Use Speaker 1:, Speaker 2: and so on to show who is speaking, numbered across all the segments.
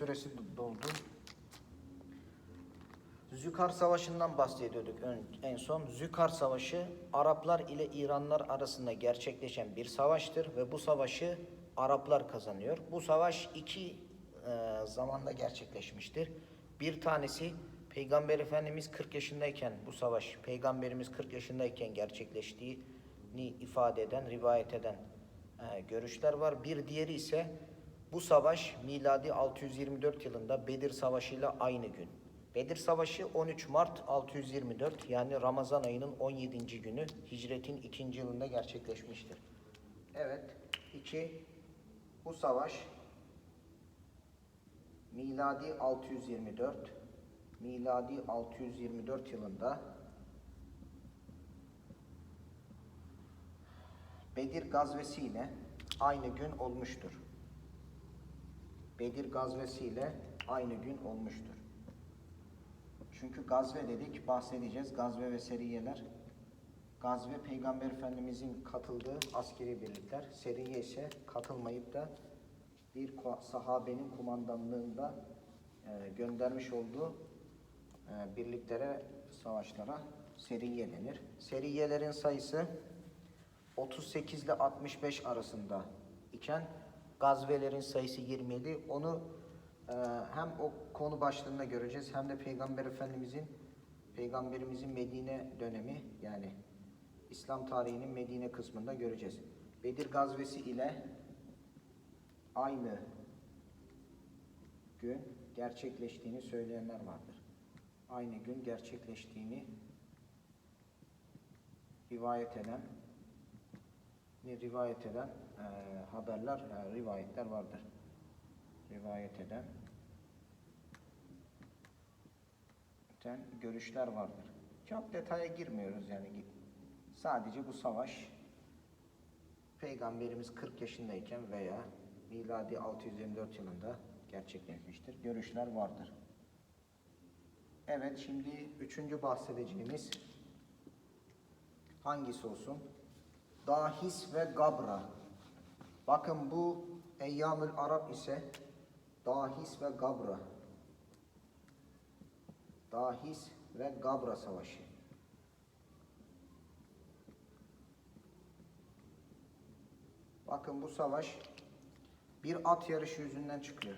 Speaker 1: süresi doldu. Zükar Savaşı'ndan bahsediyorduk en son. Zükar Savaşı Araplar ile İranlar arasında gerçekleşen bir savaştır ve bu savaşı Araplar kazanıyor. Bu savaş iki e, zamanda gerçekleşmiştir. Bir tanesi Peygamber Efendimiz 40 yaşındayken bu savaş Peygamberimiz 40 yaşındayken gerçekleştiğini ifade eden, rivayet eden e, görüşler var. Bir diğeri ise bu savaş miladi 624 yılında Bedir Savaşı ile aynı gün. Bedir Savaşı 13 Mart 624 yani Ramazan ayının 17. günü hicretin 2. yılında gerçekleşmiştir. Evet, 2 bu savaş miladi 624 miladi 624 yılında Bedir gazvesiyle aynı gün olmuştur. Bedir gazvesiyle aynı gün olmuştur. Çünkü gazve dedik, bahsedeceğiz. Gazve ve seriyeler. Gazve Peygamber Efendimizin katıldığı askeri birlikler. Seriye ise katılmayıp da bir sahabenin kumandanlığında e, göndermiş olduğu e, birliklere, savaşlara seriye denir. Seriyelerin sayısı 38 ile 65 arasında iken gazvelerin sayısı 27. Onu e, hem o konu başlığında göreceğiz hem de Peygamber Efendimizin Peygamberimizin Medine dönemi yani İslam tarihinin Medine kısmında göreceğiz. Bedir gazvesi ile aynı gün gerçekleştiğini söyleyenler vardır. Aynı gün gerçekleştiğini rivayet eden rivayet eden e, haberler, e, rivayetler vardır. Rivayet eden ten görüşler vardır. Çok detaya girmiyoruz yani. Sadece bu savaş Peygamberimiz 40 yaşındayken veya miladi 624 yılında gerçekleşmiştir. Görüşler vardır. Evet şimdi üçüncü bahsedeceğimiz hangisi olsun? Dahis ve Gabra. Bakın bu Eyyamül Arap ise Dahis ve Gabra. Dahis ve Gabra Savaşı. Bakın bu savaş bir at yarışı yüzünden çıkıyor.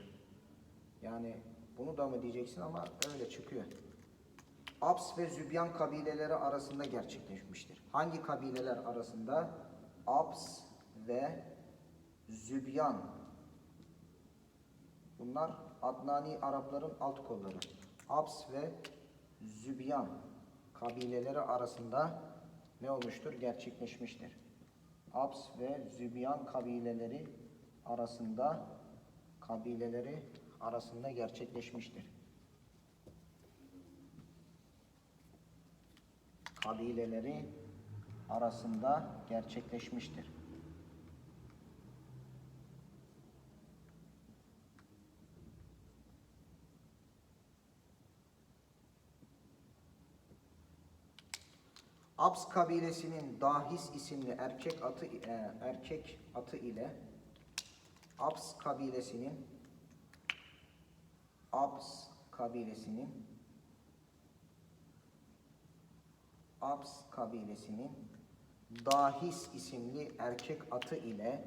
Speaker 1: Yani bunu da mı diyeceksin ama öyle çıkıyor. Abs ve Zübyan kabileleri arasında gerçekleşmiştir. Hangi kabileler arasında? Abs ve Zübyan. Bunlar Adnani Arapların alt kolları. Abs ve Zübyan kabileleri arasında ne olmuştur? Gerçekleşmiştir. Abs ve Zübyan kabileleri arasında kabileleri arasında gerçekleşmiştir. Kabileleri arasında gerçekleşmiştir. Abs kabilesinin Dahis isimli erkek atı e, erkek atı ile Abs kabilesinin Abs kabilesinin Abs kabilesinin Dahis isimli erkek atı ile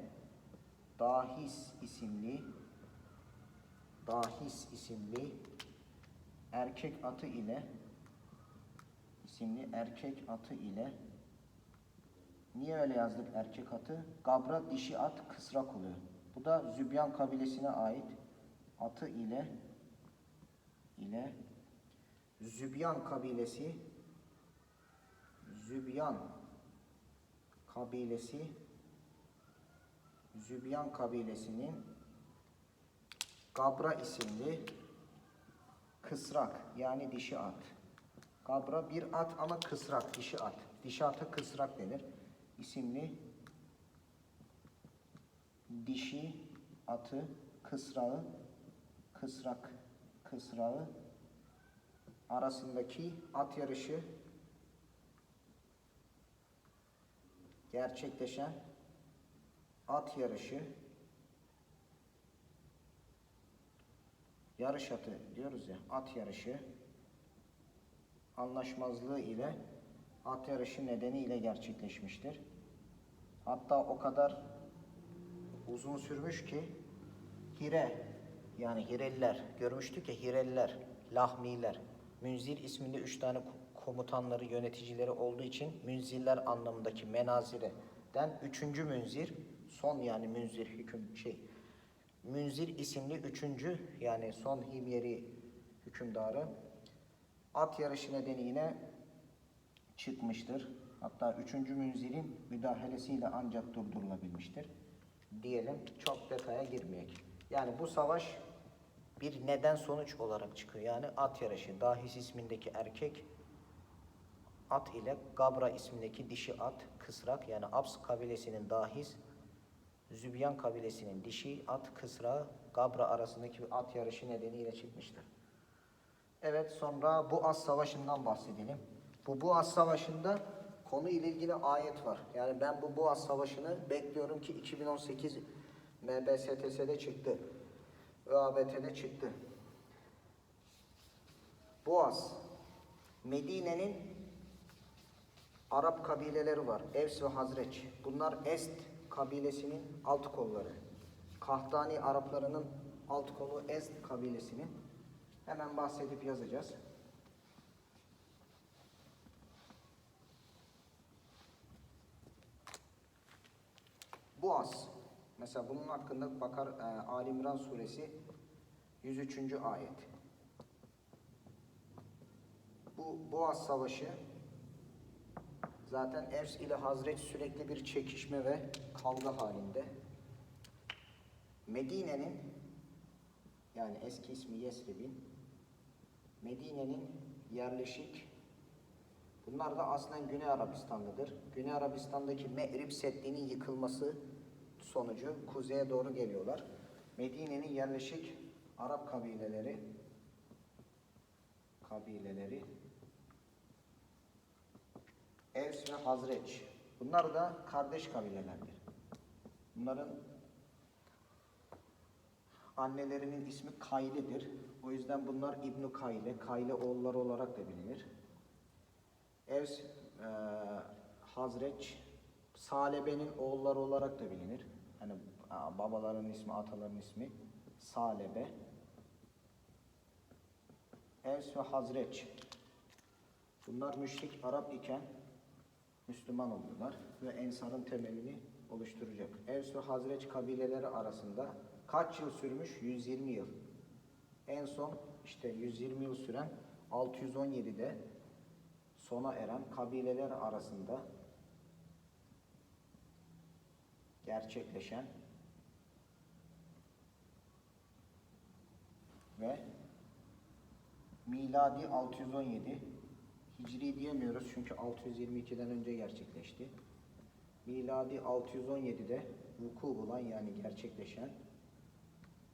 Speaker 1: Dahis isimli Dahis isimli erkek atı ile isimli erkek atı ile niye öyle yazdık erkek atı? Gabra dişi at kısrak oluyor. Bu da Zübyan kabilesine ait atı ile ile Zübyan kabilesi Zübyan kabilesi Zübyan kabilesinin Gabra isimli kısrak yani dişi at. Gabra bir at ama kısrak dişi at. Dişi ata kısrak denir. İsimli dişi atı kısrağı kısrak kısrağı arasındaki at yarışı gerçekleşen at yarışı yarış atı diyoruz ya at yarışı anlaşmazlığı ile at yarışı nedeniyle gerçekleşmiştir. Hatta o kadar uzun sürmüş ki Hire yani Hireliler görmüştük ya Hireliler, Lahmiler, Münzir isminde üç tane komutanları, yöneticileri olduğu için Münzirler anlamındaki menazireden üçüncü Münzir, son yani Münzir hüküm şey, Münzir isimli üçüncü yani son Himyeri hükümdarı at yarışı nedeniyle çıkmıştır. Hatta üçüncü Münzir'in müdahalesiyle ancak durdurulabilmiştir. Diyelim çok detaya girmeyek. Yani bu savaş bir neden sonuç olarak çıkıyor. Yani at yarışı. Dahis ismindeki erkek at ile Gabra ismindeki dişi at kısrak yani Abs kabilesinin dahis Zübyan kabilesinin dişi at kısra Gabra arasındaki bir at yarışı nedeniyle çıkmıştır. Evet sonra bu As Savaşı'ndan bahsedelim. Bu Boğaz Savaşı'nda konu ile ilgili ayet var. Yani ben bu Boğaz Savaşı'nı bekliyorum ki 2018 MBSTS'de çıktı. ÖABT'de çıktı. Boğaz, Medine'nin Arap kabileleri var. Evs ve Hazreç. Bunlar Est kabilesinin alt kolları. Kahtani Araplarının alt kolu Est kabilesinin. Hemen bahsedip yazacağız. Boğaz. Mesela bunun hakkında bakar e, Ali İmran suresi 103. ayet. Bu Boğaz Savaşı zaten Evs ile Hazreç sürekli bir çekişme ve kavga halinde. Medine'nin yani eski ismi Yesrib'in Medine'nin yerleşik Bunlar da aslen Güney Arabistan'dadır. Güney Arabistan'daki Me'rib Seddi'nin yıkılması sonucu kuzeye doğru geliyorlar. Medine'nin yerleşik Arap kabileleri kabileleri Evs ve Hazreç. Bunlar da kardeş kabilelerdir. Bunların annelerinin ismi Kayle'dir. O yüzden bunlar İbn Kayle, Kayle oğulları olarak da bilinir. Evs, e, Hazreç, Salebe'nin oğulları olarak da bilinir. Hani babaların ismi, ataların ismi Salebe. Evs ve Hazreç. Bunlar müşrik Arap iken Müslüman oldular ve Ensar'ın temelini oluşturacak. Evs ve Hazreç kabileleri arasında kaç yıl sürmüş? 120 yıl. En son işte 120 yıl süren 617'de sona eren kabileler arasında gerçekleşen ve miladi 617 hicri diyemiyoruz çünkü 622'den önce gerçekleşti. Miladi 617'de vuku bulan yani gerçekleşen